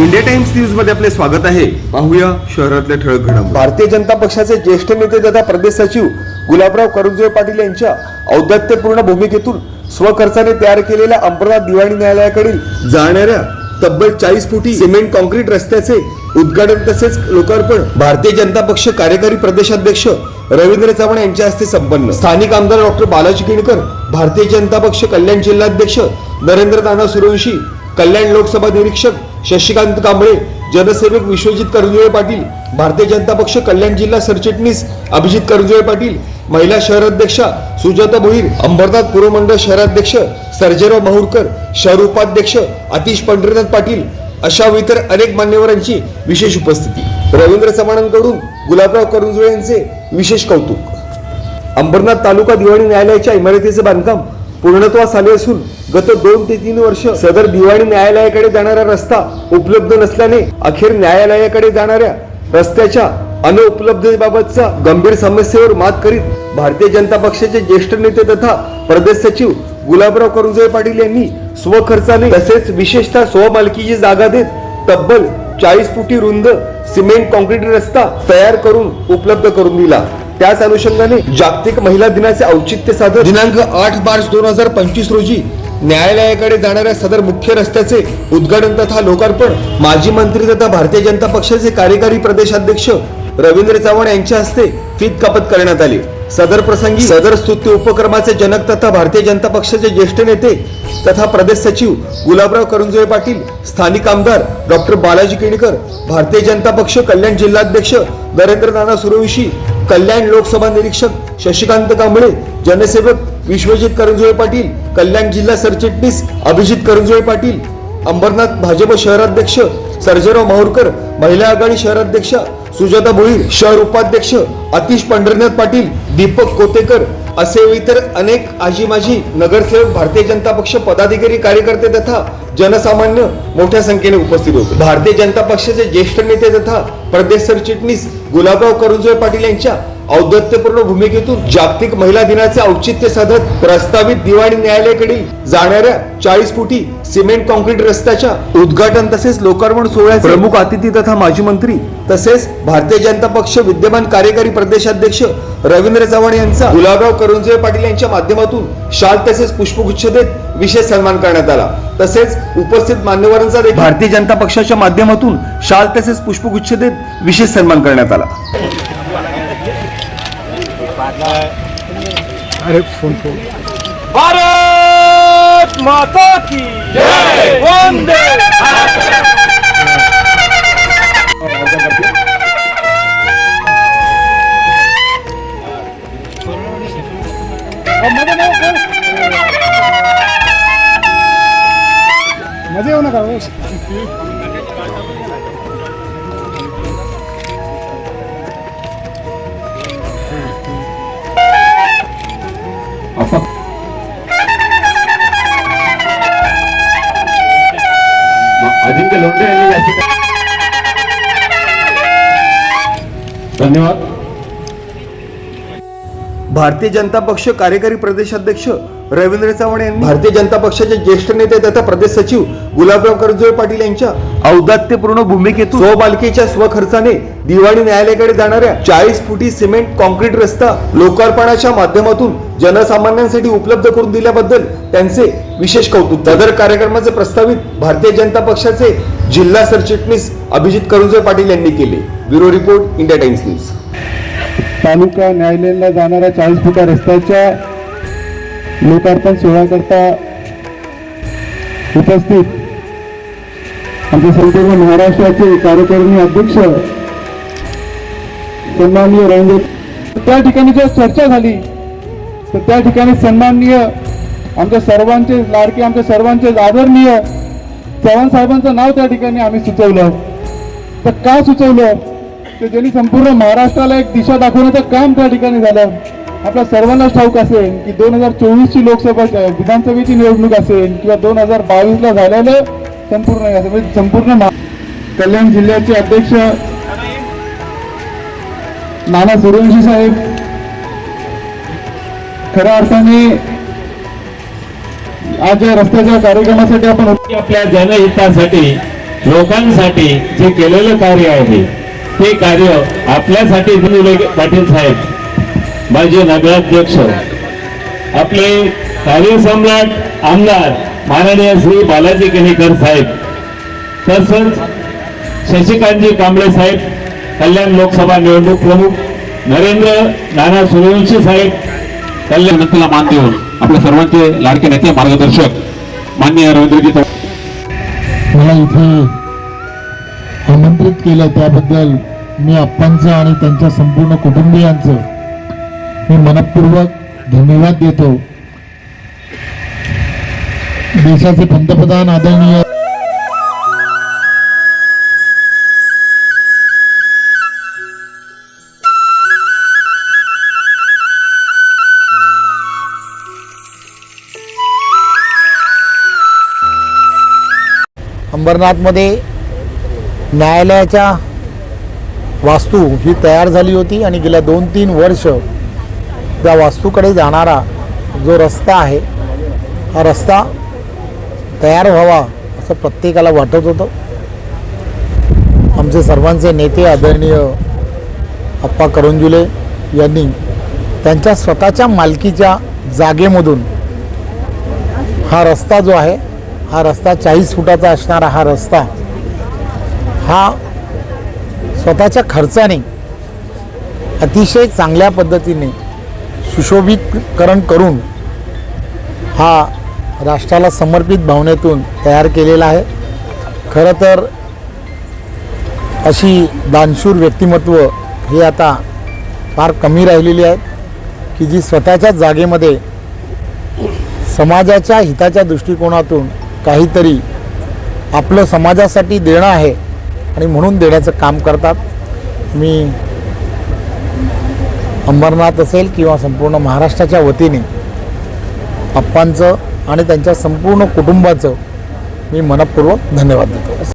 India times न्यूजमध्ये आपले स्वागत आहे. पाहूया शहरातल्या ठळक घडामोडी. भारतीय जनता पक्षाचे ज्येष्ठ नेते तथा प्रदेश सचिव गुलाबराव करंजोळे पाटील यांच्या औदात्यपूर्ण भूमिकेतून स्वखर्चाने तयार केलेल्या अंबरनाथ दिवाणी न्यायालयाकडील जाणाऱ्या तब्बल चाळीस फुटी सिमेंट कॉन्क्रीट रस्त्याचे उद्घाटन तसेच लोकार्पण भारतीय जनता पक्ष कार्यकारी प्रदेशाध्यक्ष रवींद्र चव्हाण यांच्या हस्ते संपन्न. स्थानिक आमदार डॉक्टर बालाजी किणकर भारतीय जनता पक्ष कल्याण जिल्हाध्यक्ष नरेंद्र दाना सुरवंशी कल्याण लोकसभा निरीक्षक शशिकांत कांबळे जनसेवक विश्वजित करंजुळे पाटील भारतीय जनता पक्ष कल्याण जिल्हा सरचिटणीस अभिजित करंजुळे पाटील महिला शहराध्यक्षा सुजाता भोईर अंबरनाथ पुरमंडळ शहराध्यक्ष सर्जेराव माहुरकर शहर उपाध्यक्ष आतिश पंढरीनाथ पाटील अशा इतर अनेक मान्यवरांची विशेष उपस्थिती. रवींद्र चव्हाणांकडून गुलाबराव करंजुळे यांचे विशेष कौतुक. अंबरनाथ तालुका दिवाणी न्यायालयाच्या इमारतीचे बांधकाम पूर्णत्वास आले असून गत दोन ते तीन वर्ष सदर दिवाणी न्यायालयाकडे जाणारा रस्ता उपलब्ध नसल्याने अखेर न्यायालयाकडे जाणाऱ्या रस्त्याच्या अनुपलब्धतेबाबतचा गंभीर समस्येवर मात करीत भारतीय जनता पक्षाचे ज्येष्ठ नेते तथा प्रदेश सचिव गुलाबराव करुजय पाटील यांनी स्वखर्चाने तसेच विशेषतः स्वमालकीची जागा देत तब्बल चाळीस फुटी रुंद सिमेंट कॉन्क्रीट रस्ता तयार करून उपलब्ध करून दिला. त्याच अनुषंगाने जागतिक महिला दिनाचे औचित्य साधत दिनांक आठ मार्च दोन हजार पंचवीस रोजी न्यायालयाकडे जाणाऱ्या सदर मुख्य रस्त्याचे उद्घाटन तथा लोकार्पण माजी मंत्री तथा भारतीय जनता पक्षाचे कार्यकारी प्रदेशाध्यक्ष रवींद्र चव्हाण यांच्या हस्ते फीत कापत करण्यात आली. सदर प्रसंगी सदर स्तुत्य उपक्रमाचे जनक तथा भारतीय जनता पक्षाचे ज्येष्ठ नेते तथा प्रदेश सचिव गुलाबराव करंजुळे पाटील स्थानिक आमदार डॉक्टर बालाजी केणकर भारतीय जनता पक्ष कल्याण जिल्हाध्यक्ष नरेंद्र नाना सूर्यवंशी कल्याण लोकसभा निरीक्षक शशिकांत कांबळे जनसेवक विश्वजित करंजुळे पाटील कल्याण जिल्हा सरचिटणीस अभिजित करंजुळे पाटील अंबरनाथ भाजप शहराध्यक्ष सर्जेराव माहुरकर महिला आघाडी शहराध्यक्ष सुजाता भोईर शहर उपाध्यक्ष अतिश पंढरनाथ पाटील दीपक कोतेकर असे इतर अनेक आजी माजी नगरसेवक भारतीय जनता पक्ष पदाधिकारी कार्यकर्ते तथा जनसामान्य मोठ्या संख्येने उपस्थित होते. भारतीय जनता पक्षाचे ज्येष्ठ नेते तथा प्रदेश सरचिटणीस गुलाबराव करुजोय पाटील यांच्या औदत्यपूर्ण भूमिकेतून जागतिक महिला दिनाचे औचित्य साधत प्रस्तावित दिवाणी न्यायालयाकडील जाणाऱ्या चाळीस फुटी सिमेंट कॉन्क्रीट रस्त्याच्या उद्घाटन तसेच लोकार्पण सोहळ्याचे प्रमुख अतिथी तथा माजी मंत्री तसेच भारतीय जनता पक्ष विद्यमान कार्यकारी प्रदेशाध्यक्ष रवींद्र चव्हाण यांचा गुलाबराव करंजुळे पाटील यांच्या माध्यमातून शाल तसेच पुष्पगुच्छ देत विशेष सन्मान करण्यात आला. तसेच उपस्थित मान्यवरांचा भारतीय जनता पक्षाच्या माध्यमातून शाल तसेच पुष्पगुच्छ देत विशेष सन्मान करण्यात आला. भारत माता की जय। वंदे मध्ये येऊ नका धन्यवाद. भारतीय जनता पक्ष कार्यकारी प्रदेशाध्यक्ष रवींद्र चव्हाण यांनी भारतीय जनता पक्षाचे ज्येष्ठ नेते तथा प्रदेश सचिव गुलाबराव करंजुळे पाटील यांच्या औदात्यपूर्ण भूमिकेतून स्वबालकीच्या स्वखर्चाने दिवाणी न्यायालयाकडे जाणाऱ्या चाळीस फुटी सिमेंट कॉन्क्रीट रस्ता लोकार्पणाच्या माध्यमातून जनसामान्यांसाठी उपलब्ध करून दिल्याबद्दल त्यांचे विशेष कौतुक. सदर कार्यक्रमाचे प्रस्तावित भारतीय जनता पक्षाचे जिल्हा सरचिटणीस अभिजित करंजुळे पाटील यांनी केले. Bureau report India Times news. Taluka न्यायालयाला जाणाऱ्या चाळीस फुटा रस्त्याच्या लोकार्पण सोहळ्याकरता उपस्थित आमच्या संपूर्ण महाराष्ट्राचे कार्यकारिणी अध्यक्ष सन्माननीय रवींद्र त्या ठिकाणी जर चर्चा झाली तर त्या ठिकाणी सन्माननीय आमच्या सर्वांचे लाडके आमच्या सर्वांचे आदरणीय चव्हाण साहेबांचं नाव त्या ठिकाणी आम्ही सुचवलं. तर का सुचवलं? तर ज्यांनी संपूर्ण महाराष्ट्राला एक दिशा दाखवण्याचं काम त्या ठिकाणी झालं. आपल्या सर्वांनाच ठाऊक असेल की दोन हजार चोवीसची लोकसभा विधानसभेची निवडणूक असेल किंवा दोन हजार बावीसला झालेलं संपूर्ण म्हणजे संपूर्ण कल्याण जिल्ह्याचे अध्यक्ष नाना सूर्यवंशी साहेब. खऱ्या अर्थाने आज या रस्त्याच्या कार्यक्रमासाठी आपण आपल्या जनहितासाठी लोकांसाठी जे केलेलं कार्य आहे ते कार्य आपल्यासाठी पाटील साहेब. माझे नगराध्यक्ष आपले कार्यसम्राट आमदार माननीय श्री बालाजी केणेकर साहेब तसंच शशिकांतजी कांबळे साहेब कल्याण लोकसभा निवडणूक प्रमुख नरेंद्र नाना सूर्यवंशी साहेब कल्याण विनंतीला मान देऊन आपल्या सर्वांचे लाडके नेते मार्गदर्शक मान्य रवींद्रजी मला इथे आमंत्रित केलं त्याबद्दल मी आप्पांचं आणि त्यांच्या संपूर्ण कुटुंबियांचं मी मनपूर्वक धन्यवाद देतो. देशाचे पंतप्रधान आदरणीय अंबरनाथमध्ये न्यायालयाच्या वास्तू ही तयार झाली होती आणि गेल्या दोन तीन वर्ष त्या वास्तूकडे जाणारा जो रस्ता आहे हा रस्ता तयार व्हावा असं प्रत्येकाला वाटत होतं. आमचे सर्वांचे नेते आदरणीय अप्पा करंजुले यांनी त्यांच्या स्वतःच्या मालकीच्या जागेमधून हा रस्ता जो आहे हा रस्ता चाळीस फुटाचा असणारा हा रस्ता हा स्वतःच्या खर्चाने अतिशय चांगल्या पद्धतीने सुशोभितकरण करून हा राष्ट्राला समर्पित भावनेतून तयार केलेला आहे. खरं तर अशी दानशूर व्यक्तिमत्व हे आता फार कमी राहिलेली आहेत की जी स्वतःच्या जागेमध्ये समाजाच्या हिताच्या दृष्टिकोनातून काहीतरी आपलं समाजासाठी देणं आहे आणि म्हणून देण्याचं काम करतात. मी अंबरनाथ असेल किंवा संपूर्ण महाराष्ट्राच्या वतीने अप्पांचं आणि त्यांच्या संपूर्ण कुटुंबाचं मी मनपूर्वक धन्यवाद देतो.